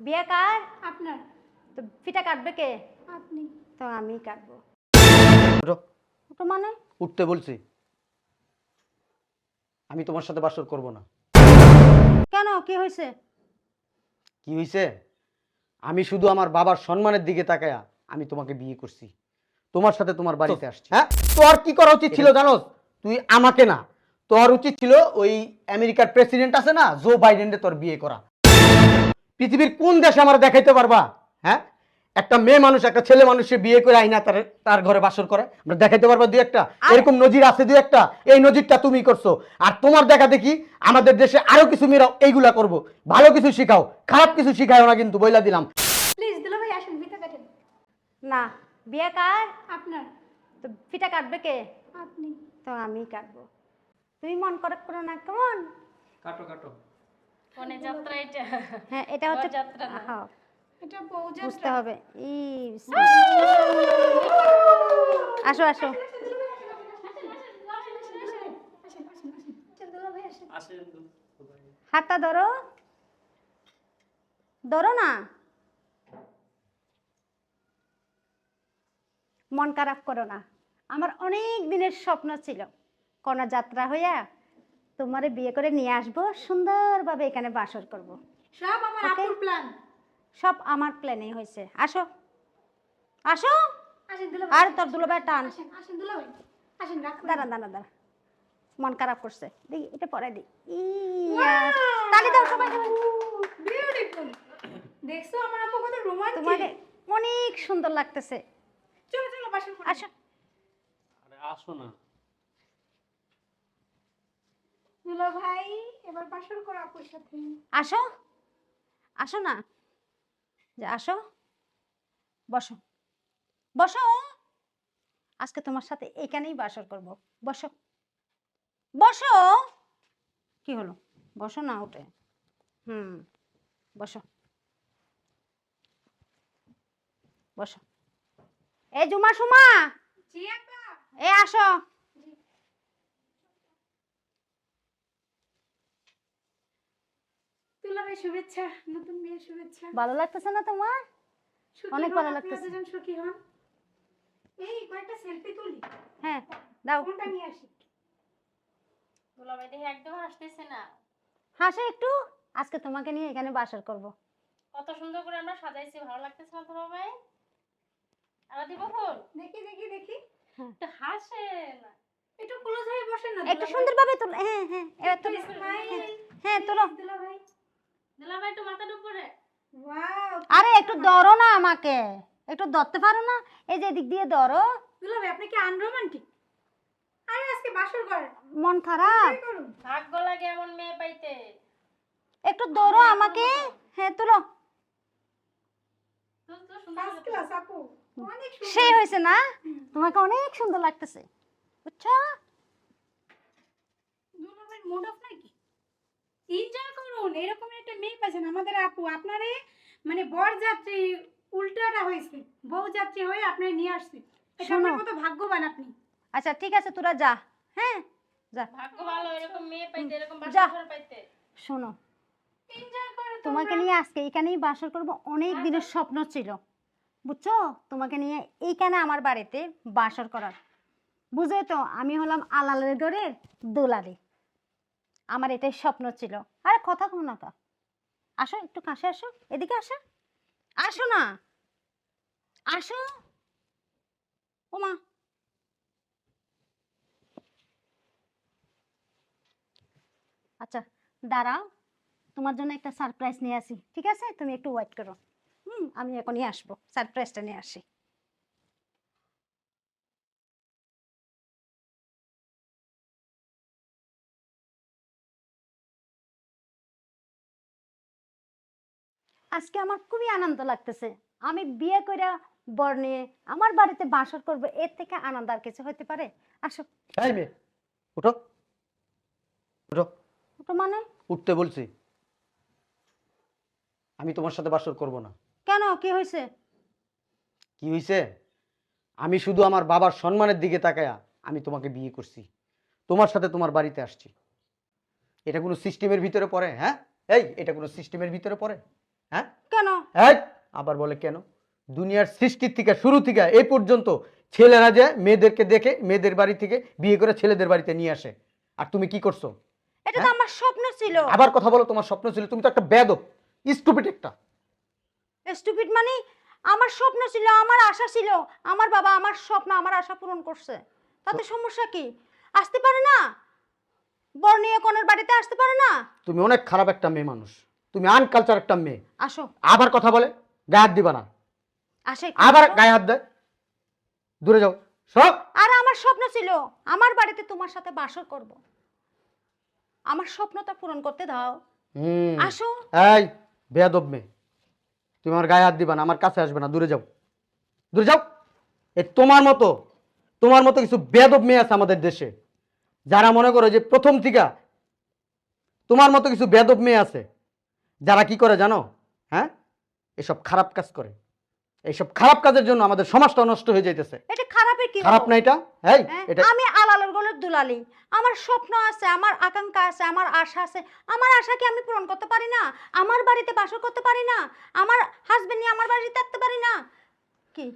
বিয়ে কার? আপনার। তো ফিটা কাটবে কে? আপনি। তো আমি কাটবো। ওঠো মানে? উঠতে বলছি। আমি তোমার সাথে বাসর করব না। কেন? কি হয়েছে? কি হয়েছে? আমি শুধু আমার বাবার সম্মানের দিকে তাকায়া আমি তোমাকে বিয়ে করছি। তোমার সাথে তোমার বাড়িতে আসছি। হ্যাঁ? তোর কি করা উচিত ছিল জানো তুই আমাকে না। তোর উচিত ছিল ওই আমেরিকার প্রেসিডেন্ট আছে না জো বাইডেনকে তোর বিয়ে করা। পৃথিবীর কোন দেশে আমরা দেখাইতে পারবা? হ্যাঁ? একটা মেয়ে মানুষ একটা ছেলে মানুষের বিয়ে করে আইনা তার তার ঘরে বাসর করে আমরা দেখাইতে পারবা দুই একটা? এরকম নজির আছে দুই একটা? এই নজিরটা তুমি করছ। আর তোমার দেখা দেখি আমাদের দেশে আরও কিছু মেয়েরা এইগুলা করব। ভালো কিছু শিখাও খারাপ কিছু শিখাও না কিন্তু বইলা দিলাম। প্লিজ দুলা ভাই আসেন কাটেন। না বিয়ে কার? আপনার। তো ফিটা কাটবে কে? আপনি। তো আমি কাটবো। তুমি মন করে করো না কেমন? কাটো কাটো। কনে যাত্রা এটা। হ্যাঁ এটা হচ্ছে বরযাত্রা না। হ্যাঁ। এটা বুঝতে হবে। ই আসো আসো। হাতটা ধরো। ধরো না। মন খারাপ করো না। আমার অনেক দিনের স্বপ্ন ছিল কন্যা যাত্রা হইয়া তোমারে বিয়ে করে নিয়ে আসব সুন্দরভাবে এখানে বাসর করব। সব আমার আপুর প্ল্যান সব আমার প্ল্যানেই হয়েছে। আসো। আসো। আর তোর দুলোবার টান। আসেন আসেন দুলা ভাই আসেন দাঁড়া দাঁড়া দাঁড়া। মন খারাপ করছে। দেখি এটা পরে দি। ইয়া, তালি দাও সবাই সবাই। বিউটিফুল দেখছ আমার আপু কত রোমান্টিক তোমাকে অনেক সুন্দর লাগতেছে। চলো চলো বাসন আসো। আরে আসো না। দুলা ভাই এবার বাসন করো আপুর সাথে। আসো। আসো না। যে আসো। বসো। বসো। আজকে তোমার সাথে এখানেই বাসর করব। বসো। বসো। কি হলো? বসো না উঠে। হুম। বসো। বসো। এ জুমা সুমা! এ আসো। শুভেচ্ছা নতুন বিয়ের শুভেচ্ছা। ভালো লাগতেছে না তোমার? অনেক ভালো লাগতেছে। দুজন সুখী হন। এই কয়েকটা সেলফি তুলি। হ্যাঁ দাও। নিয়ে আসি? দুলাভাই দেখে একদম হাসতেছে না। হাসো একটু। আজকে তোমাকে নিয়ে এখানে বাসর করব। কত সুন্দর করে আমরা সাজাইছি ভালো লাগতেছে না দুলাভাই? আর দিব ফোন দেখি দেখি দেখি। একটু হাসে না একটু ক্লোজ হয়ে বসেন না একটু সুন্দরভাবে তোলো। হ্যাঁ হ্যাঁ এবার তোলো। হ্যাঁ, হ্যাঁ তোলো। দুলা ভাই দুলাভাই একটু মাথার উপরে। আরে একটু ধরো না আমাকে। একটু ধরতে পারো না? এই যে এদিক দিয়ে ধরো। দুলা ভাই আপনি কি আনরোমান্টিক? আরে আজকে বাসর করেন মন খারাপ? ভাগ্য লাগে এমন মেয়ে পাইতে। একটু ধরো আমাকে। হ্যাঁ তুলো। তো তো সুন্দর ফার্স্ট ক্লাস আপু। অনেক সুন্দর। সেই হয়েছে না? তোমাকে অনেক সুন্দর লাগতেছে। বুঝছ? নাকি এনজয় করুন এরকম একটা মেয়ে পাচ্ছেন আমাদের আপু। আপনারে মানে বর যাত্রী উল্টাটা হয়েছে। বউ যাত্রী হয়ে আপনার নিয়ে আসছে। এটা আপনার শোনো। কত ভাগ্যবান আপনি। আচ্ছা ঠিক আছে তোরা যা। হ্যাঁ? যা। ভাগ্য ভালো এরকম মেয়ে পাইতে এরকম যা। বাসা পাইতে। শোনো। এনজয় করো তোমাকে নিয়ে আজকে এখানেই বাসর করব। অনেক দিনের স্বপ্ন ছিল। বুঝছ? তোমাকে নিয়ে এইখানে আমার বাড়িতে বাসর করার। বুঝে তো? আমি হলাম আলালের ঘরের দোলারে আমার এটাই স্বপ্ন ছিল। আরে কথা কম না আসো, একটু কাছে আসো। এদিকে আসো। আসো না। আসো। ওমা আচ্ছা দাঁড়াও। তোমার জন্য একটা সারপ্রাইজ নিয়ে আসি। ঠিক আছে? তুমি একটু ওয়েট করো। হুম, আমি এখনই আসব। সারপ্রাইজটা নিয়ে আসি। আজকে আমার খুবই আনন্দ লাগতেছে। আমি বিয়ে করে বর নিয়ে আমার বাড়িতে বাসর করব এর থেকে আনন্দ আর কিছু হতে পারে? আসো। এই মেয়ে উঠো। উঠো। ওটা মানে? উঠতে বলছি। আমি তোমার সাথে বাসর করব না। কেন? কি হয়েছে কি হয়েছে আমি শুধু আমার বাবার সম্মানের দিকে তাকায়া আমি তোমাকে বিয়ে করছি। তোমার সাথে তোমার বাড়িতে আসছি। এটা কোনো সিস্টেমের ভিতরে পড়ে হ্যাঁ? এই এটা কোনো সিস্টেমের ভিতরে পড়ে? হ্যাঁ? কেন? এই আবার বলে কেন? দুনিয়ার সৃষ্টির থেকে শুরু থেকে এই পর্যন্ত ছেলেরা যে মেয়েদেরকে দেখে মেয়েদের বাড়ি থেকে বিয়ে করে ছেলেদের বাড়িতে নিয়ে আসে। আর তুমি কি করছ? এটা তো হ্যাঁ? আমার স্বপ্ন ছিল। আবার কথা বলো তোমার স্বপ্ন ছিল। তুমি তো একটা বেদব স্টুপিড একটা। স্টুপিড মানে আমার স্বপ্ন ছিল আমার আশা ছিল আমার বাবা আমার স্বপ্ন আমার আশা পূরণ করছে। তাতে সমস্যা কি? আসতে পারে না? বর নিয়ে কনের বাড়িতে আসতে পারে না? তুমি অনেক খারাপ একটা মেয়ে মানুষ। তুমি আনকালচার একটা মেয়ে। আসো। আবার কথা বলে গায়ে হাত দিবা না। আসে আবার গায়ে হাত দেয়। দূরে যাও। সব। আর আমার স্বপ্ন ছিল আমার বাড়িতে তোমার সাথে বাসর করব। আমার স্বপ্নটা পূরণ করতে দাও। হুম। আসো। এই বেয়াদব মেয়ে। তুমি আমার গায়ে হাত দিবা না আমার কাছে আসবে না। দূরে যাও। দূরে যাও। এ তোমার মতো তোমার মতো কিছু বেয়াদব মেয়ে আছে আমাদের দেশে। যারা মনে করো যে প্রথম থেকে তোমার মতো কিছু বেয়াদব মেয়ে আছে। যারা কি করে জানো? হ্যাঁ? এসব খারাপ কাজ করে। এইসব খারাপ কাজের জন্য আমাদের সমাজটা নষ্ট হয়ে যাইতেছে। এটা খারাপের কি খারাপ না এটা? এই হ্যাঁ? এটা আমি আলালের গলের দুলালি। আমার স্বপ্ন আছে আমার আকাঙ্ক্ষা আছে আমার আশা আছে। আমার আশা কি আমি পূরণ করতে পারি না? আমার বাড়িতে বাসর করতে পারি না? আমার হাজবেন্ড নিয়ে আমার বাড়িতে থাকতে পারি না? কি?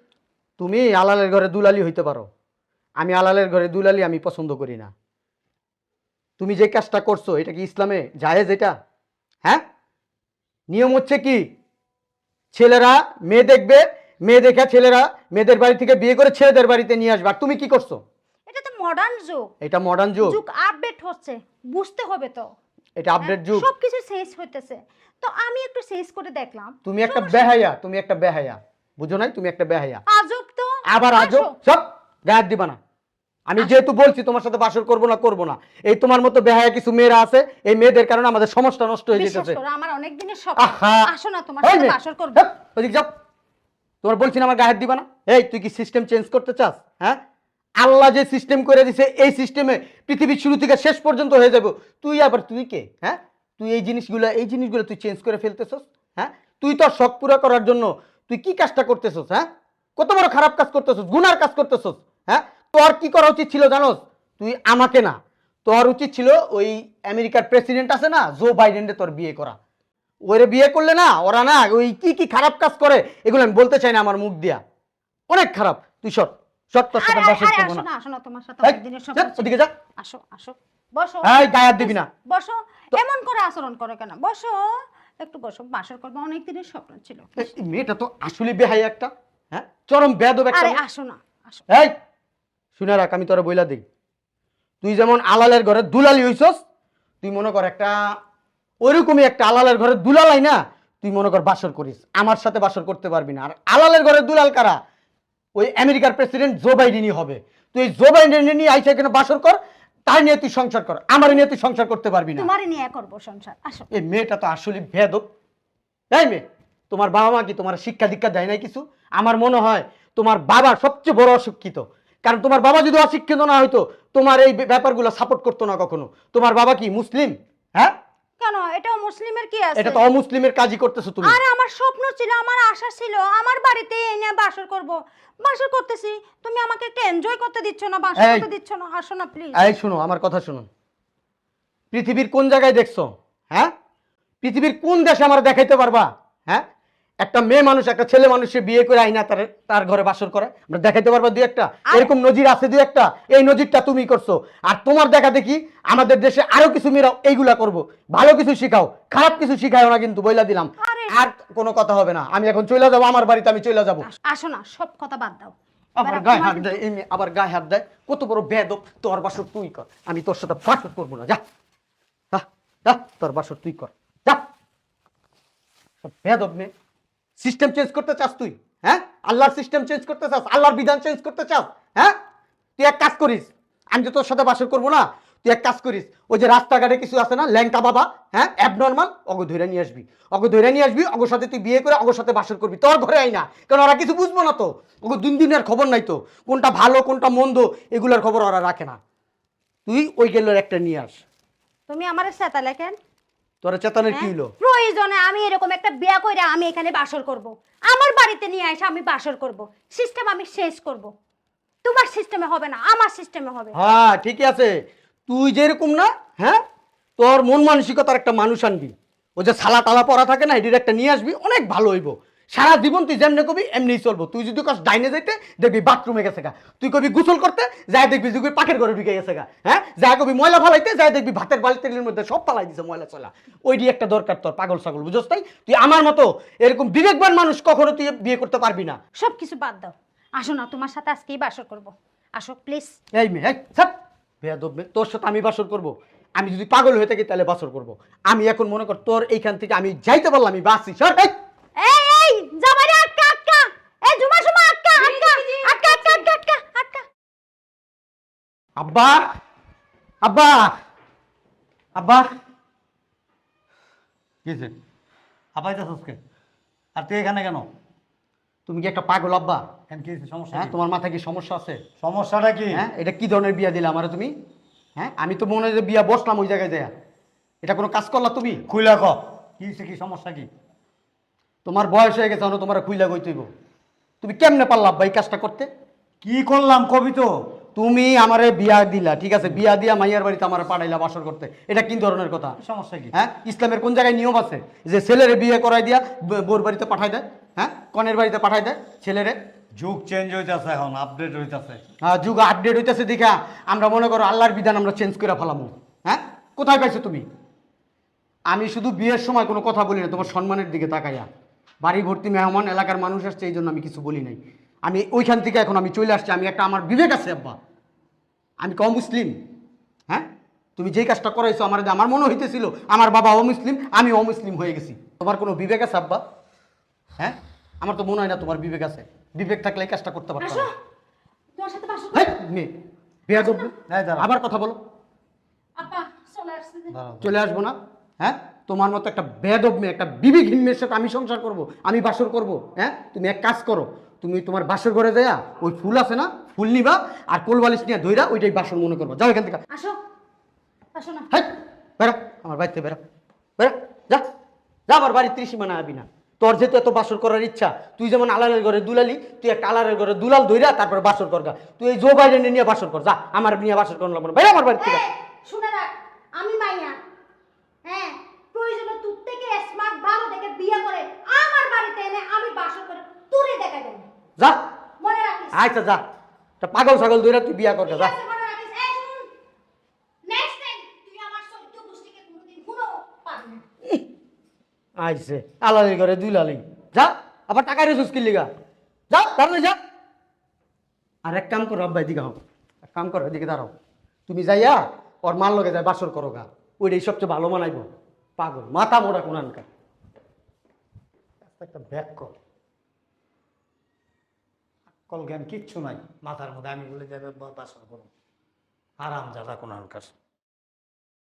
তুমি আলালের ঘরে দুলালি হইতে পারো। আমি আলালের ঘরে দুলালি আমি পছন্দ করি না। তুমি যে কাজটা করছ এটা কি ইসলামে জায়েজ এটা? হ্যাঁ? নিয়ম হচ্ছে কি? ছেলেরা মেয়ে দেখবে মেয়ে দেখে ছেলেরা মেয়েদের বাড়ি থেকে বিয়ে করে ছেলেদের বাড়িতে নিয়ে আসবে। আর তুমি কি করছ? এটা তো মডার্ন যুগ। এটা মডার্ন যুগ। যুগ আপডেট হচ্ছে। বুঝতে হবে তো। এটা আপডেট যুগ। সব কিছু শেষ হইতেছে। তো আমি একটু শেষ করে দেখলাম। তুমি একটা বেহায়া তুমি একটা বেহায়া। বুঝো নাই? তুমি একটা বেহায়া। আজব তো। আবার আসো। সব গায়ে হাত দিবা না। আমি যেহেতু বলছি তোমার সাথে বাসর করব না করব না। এই তোমার মতো বেহায়া কিছু মেয়েরা আছে এই মেয়েদের কারণে আমাদের সমাজটা নষ্ট হয়ে যেতেছে। আমার অনেক দিনের স্বপ্ন আসো না তোমার সাথে বাসর করব। ধ্যাৎ, যাও। তোমার বলছি না আমার গায়ে হাত দিবা না? এই তুই কি সিস্টেম চেঞ্জ করতে চাস? হ্যাঁ? আল্লাহ যে সিস্টেম করে দিছে এই সিস্টেমে পৃথিবীর শুরু থেকে শেষ পর্যন্ত হয়ে যাবে। তুই আবার তুই কে? হ্যাঁ? তুই এই জিনিসগুলো এই জিনিসগুলো তুই চেঞ্জ করে ফেলতেছস? হ্যাঁ? তুই তোর শখ পুরো করার জন্য তুই কি কাজটা করতেছস? হ্যাঁ? কত বড় খারাপ কাজ করতেছস? গুনার কাজ করতেছস? হ্যাঁ? তোর কি করা উচিত ছিল জানোস? তুই আমাকে না তোর উচিত ছিল ওই আমেরিকার প্রেসিডেন্ট আছে না জো বাইডেনকে তোর বিয়ে করা। ওরে বিয়ে করলে না ওরা না ওই কি কি খারাপ কাজ করে এগুলো আমি বলতে চাই না আমার মুখ দিয়া। অনেক খারাপ। তুই সর সর তোর সাথে আরে, বাসর আসো না। না আসো না তোমার সাথে দিনের স্বপ্ন ওদিকে যা। আসো আসো। বসো। এই গায়ে দিবি না। বসো। এমন করে আচরণ করো কেন? বসো। একটু বসো। বাসর করব অনেক দিনের স্বপ্ন ছিল। মেয়েটা তো আসলে বেহাই একটা হ্যাঁ? চরম একটা আরে আসো না আসো। এই শুনে রাখ আমি তোরা বইলা দিই। তুই যেমন আলালের ঘরে দুলালি হইছস তুই মনে কর একটা ওইরকমই একটা আলালের ঘরে দুলালাই না তুই মনে কর বাসর করিস। আমার সাথে বাসর করতে পারবি না। আর আলালের ঘরে দুলাল কারা? ওই আমেরিকার প্রেসিডেন্ট জো বাইডেনই হবে। তুই জো বাইডেন নিয়ে আইসা এখানে বাসর কর তাই নিয়ে তুই সংসার কর। আমার নিয়ে তুই সংসার করতে পারবি না। তোমারই নিয়ে করব সংসার। আসো। এই মেয়েটা তো আসলে ভেদক তাই মেয়ে তোমার বাবা মা কি তোমার শিক্ষা দীক্ষা দেয় নাই কিছু? আমার মনে হয় তোমার বাবা সবচেয়ে বড় অশিক্ষিত। কারণ তোমার বাবা যদি অশিক্ষিত না হইতো তোমার এই ব্যাপারগুলো সাপোর্ট করতো না কখনো। তোমার বাবা কি মুসলিম? হ্যাঁ? কেন? এটাও মুসলিমের কি আছে? এটা তো অমুসলিমের কাজই করতেছো তুমি। আরে আমার স্বপ্ন ছিল আমার আশা ছিল আমার বাড়িতে এনে বাসর করব। বাসর করতেছি। তুমি আমাকে একটু এনজয় করতে দিচ্ছ না বাসর করতে দিচ্ছ না? আসো না প্লিজ এই শুনো আমার কথা শুনো। পৃথিবীর কোন জায়গায় দেখছ? হ্যাঁ? পৃথিবীর কোন দেশে আমার দেখাইতে পারবা? হ্যাঁ? একটা মেয়ে মানুষ একটা ছেলে মানুষের বিয়ে করে আইনা তার তার ঘরে বাসর করে। আমরা দেখাইতে পারবা দুই একটা। এরকম নজির আছে দুই একটা। এই নজিরটা তুমি করছ। আর তোমার দেখা দেখি আমাদের দেশে আরও কিছু মেয়েরা এইগুলা করব। ভালো কিছু শিখাও খারাপ কিছু শিখাও না কিন্তু বইলা দিলাম। আর কোনো কথা হবে না। আমি এখন চলে যাব আমার বাড়িতে আমি চলে যাব। আসো না সব কথা বাদ দাও। আবার গায়ে হাত দেয় এই মেয়ে আবার গায়ে হাত দেয়। কত বড় বেদব তোর বাসর তুই কর। আমি তোর সাথে বাসর করব না। যা তোর বাসর তুই কর। যা। সব বেদব মেয়ে। সিস্টেম চেঞ্জ করতে চাস তুই হ্যাঁ? আল্লাহর সিস্টেম চেঞ্জ করতে চাস, আল্লাহর বিধান চেঞ্জ করতে চাস হ্যাঁ? তুই এক কাজ করিস, আমি যে তোর সাথে বাসর করব না, তুই এক কাজ করিস, ওই যে রাস্তাঘাটে কিছু আছে না ল্যাংকা বাবা হ্যাঁ? অ্যাবনর্মাল অগো ধরে নিয়ে আসবি, অগো ধরে নিয়ে আসবি, অগোর সাথে তুই বিয়ে করে অগোর সাথে বাসর করবি, তোর ঘরে আই না, কারণ ওরা কিছু বুঝব না তো, ওগো দিন দিনের খবর নাই তো, কোনটা ভালো, কোনটা মন্দ, এগুলোর খবর ওরা রাখে না। তুই ওই গেলের একটা নিয়ে আস। তুমি আমার সেতা লেখেন তোর চেতনের কি হলো? প্রয়োজনে আমি এরকম একটা বিয়া কইরা আমি এখানে বাসর করব। আমার বাড়িতে নিয়ে এসে আমি বাসর করব। সিস্টেম আমি শেষ করব। তোমার সিস্টেমে হবে না আমার সিস্টেমে হবে। হ্যাঁ ঠিকই আছে। তুই যেরকম না হ্যাঁ? তোর মন মানসিকতার একটা মানুষ আনবি। ও যে সালা তালা পরা থাকে না এটির একটা নিয়ে আসবি অনেক ভালো হইব। সারা জীবন তুই যেমনি কবি এমনি চলবো। তুই যদি কাজ ডাইনে যাইতে দেখবি বাথরুমে গেছে গা। তুই কবি গোসল করতে যাই দেখবি তুই পাখের ঘরে ঢুকে গেছে গা। হ্যাঁ? যাই কবি ময়লা ফালাইতে যাই দেখবি ভাতের বালতির মধ্যে সব ফালাই দিছে ময়লা চলা। ওইটি একটা দরকার তোর পাগল ছাগল বুঝছ তাই? তুই আমার মতো এরকম বিবেকবান মানুষ কখনো তুই বিয়ে করতে পারবি না। সব কিছু বাদ দাও। আসো না তোমার সাথে আজকেই বাসর করব। আসো প্লিজ এই মেয়ে এই ছাড় বেয়াদব মেয়ে তোর সাথে আমি বাসর করব। আমি যদি পাগল হয়ে থাকি তাহলে বাসর করব। আমি এখন মনে কর তোর এইখান থেকে আমি যাইতে পারলাম আমি বাসি সর এই! জামাইরে আটকা আটকা। এই জুমা জুমা আটকা আটকা আটকা আটকা আটকা আটকা আটকা। আব্বা আব্বা আর তুই এখানে কেন? তুমি কি একটা পাগল আব্বা? কেন কি সমস্যা হ্যাঁ তোমার মাথায় কি সমস্যা আছে? সমস্যাটা কি? হ্যাঁ এটা কি ধরনের বিয়া দিলে আমারে তুমি? হ্যাঁ আমি তো মনে হয় যে বিয়া বসলাম ওই জায়গায় দেয়া এটা কোনো কাজ করলা তুমি? খুইলা ক। কি কি সমস্যা কি? তোমার বয়স হয়ে গেছে তোমার খুইলা গইতেইব তুমি কেমনে পারলা আব্বা এই কাজটা করতে? কি করলাম কবি তো? তুমি আমারে বিয়া দিলা ঠিক আছে? বিয়া দিয়া মাইয়ার বাড়িতে আমার পাঠাইলা বাসর করতে। এটা কি ধরনের কথা? সমস্যা কি? হ্যাঁ? ইসলামের কোন জায়গায় নিয়ম আছে? যে ছেলেরে বিয়ে করাই দিয়া বোর বাড়িতে পাঠাই দেয়? হ্যাঁ? কনের বাড়িতে পাঠাই দেয় ছেলেরে? যুগ চেঞ্জ হইতেছে এখন আপডেট হইতেছে। হ্যাঁ, যুগ আপডেট হইতেছে দেখা। আমরা মনে করো আল্লাহর বিধান আমরা চেঞ্জ করে ফেলামু। হ্যাঁ? কোথায় পাইছো তুমি? আমি শুধু বিয়ের সময় কোনো কথা বলি না তোমার সম্মানের দিকে তাকাইয়া। বাড়ি ভর্তি মেহমান এলাকার মানুষ আসছে এই জন্য আমি কিছু বলি নাই। আমি ওইখান থেকে এখন আমি চলে আসছি আমি একটা আমার বিবেক আছে আব্বা। আমি কম মুসলিম হ্যাঁ? তুমি যেই কাজটা করাইছো আমার আমার মনে হইতেছিল আমার বাবা অমুসলিম আমি অমুসলিম হয়ে গেছি। তোমার কোনো বিবেক আছে আব্বা? হ্যাঁ? আমার তো মনে হয় না তোমার বিবেক আছে। বিবেক থাকলে এই কাজটা করতে পারতো দাঁড়াও। আবার কথা বলো। চলে আসব না হ্যাঁ? তোমার মতো একটা বেয়াদব মেয়ে একটা বিবেকহীন মেয়ের সাথে আমি সংসার করব আমি বাসর করব হ্যাঁ? তুমি এক কাজ করো তুমি তোমার বাসর ঘরে দেয়া ওই ফুল আছে না ফুল নিবা আর কোলবালিশ নিয়ে ধইরা ওইটাই বাসর মনে করব। যাও এখান থেকে। আসো আসো না। হাই বেরো আমার বাড়িতে বেরো বেরো যা যা আমার বাড়ির ত্রিসীমানা আবি না। তোর যেহেতু এত বাসর করার ইচ্ছা তুই যেমন আলালের ঘরে দুলালি তুই একটা আলালের ঘরে দুলাল ধইরা তারপরে বাসর করগা তুই এই জো বাইরে নিয়ে বাসর কর যা আমার নিয়ে বাসর করলাম না। বেরো আমার বাড়ি থেকে। শুনে রাখ আমি মাইয়া হ্যাঁ? প্রয়োজনে তোর থেকে স্মার্ট ভালো দেখে বিয়ে করে আমার বাড়িতে এনে আমি বাসর করে দেখা দেবো। যা। মনে রাখিস? আচ্ছা যা। তা পাগল ছাগল ধইরা তুই বিয়া ঠিক যা আইছে আলালি করে দুই লালি। যা আবার টাকা রেসুস কি লিগা? যা তাহলে যা। আর এক কাম করো আব্বা এদিকে হও এক কাম করো এদিকে দাঁড়াও। তুমি যাইয়া ওর মার লগে যায় বাসর করো গা। ওইটাই সবচেয়ে ভালো মানাইব। পাগল, মাথা মোড়া কোনানকার একটা ব্যাক কল জ্ঞান কিচ্ছু নাই। মাথার মধ্যে আমি বলে যাবে বাসন করুন আরাম যাদা কোন কাছে